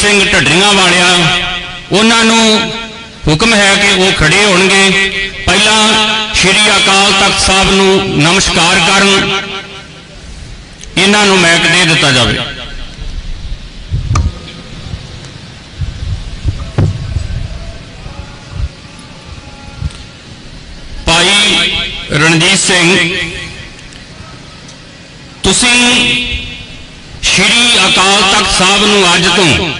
ਸਿੰਘ ਢੱਡਰੀਆਂ ਵਾਲਿਆਂ, ਉਹਨਾਂ ਨੂੰ ਹੁਕਮ ਹੈ ਕਿ ਉਹ ਖੜੇ ਹੋਣਗੇ। ਪਹਿਲਾਂ ਸ਼੍ਰੀ ਅਕਾਲ ਤਖਤ ਸਾਹਿਬ ਨੂੰ ਨਮਸਕਾਰ ਕਰਨ। ਇਹਨਾਂ ਨੂੰ ਮੈਕ ਦੇ ਦਿੱਤਾ ਜਾਵੇ। ਭਾਈ ਰਣਜੀਤ ਸਿੰਘ, ਤੁਸੀਂ ਸ਼੍ਰੀ ਅਕਾਲ ਤਖਤ ਸਾਹਿਬ ਨੂੰ ਅੱਜ ਤੋਂ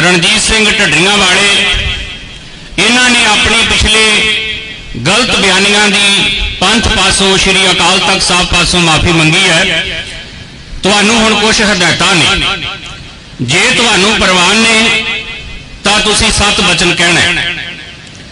ਰਣਜੀਤ ਸਿੰਘ ਢੱਡਰੀਆਂ ਵਾਲੇ, ਇਹਨਾਂ ਨੇ ਆਪਣੇ ਪਿਛਲੇ ਗਲਤ ਬਿਆਨੀਆਂ ਦੀ ਪੰਥ ਪਾਸੋਂ, ਸ੍ਰੀ ਅਕਾਲ ਤਖਤ ਸਾਹਿਬ ਪਾਸੋਂ ਮਾਫੀ ਮੰਗੀ ਹੈ ਤੁਹਾਨੂੰ ਹੁਣ ਕੁਝ ਹਦਾਇਤਾਂ ਨੇ ਜੇ ਤੁਹਾਨੂੰ ਪ੍ਰਵਾਨ ਨੇ, ਤਾਂ ਤੁਸੀਂ ਸਤ ਬਚਨ ਕਹਿਣਾ ਹੈ।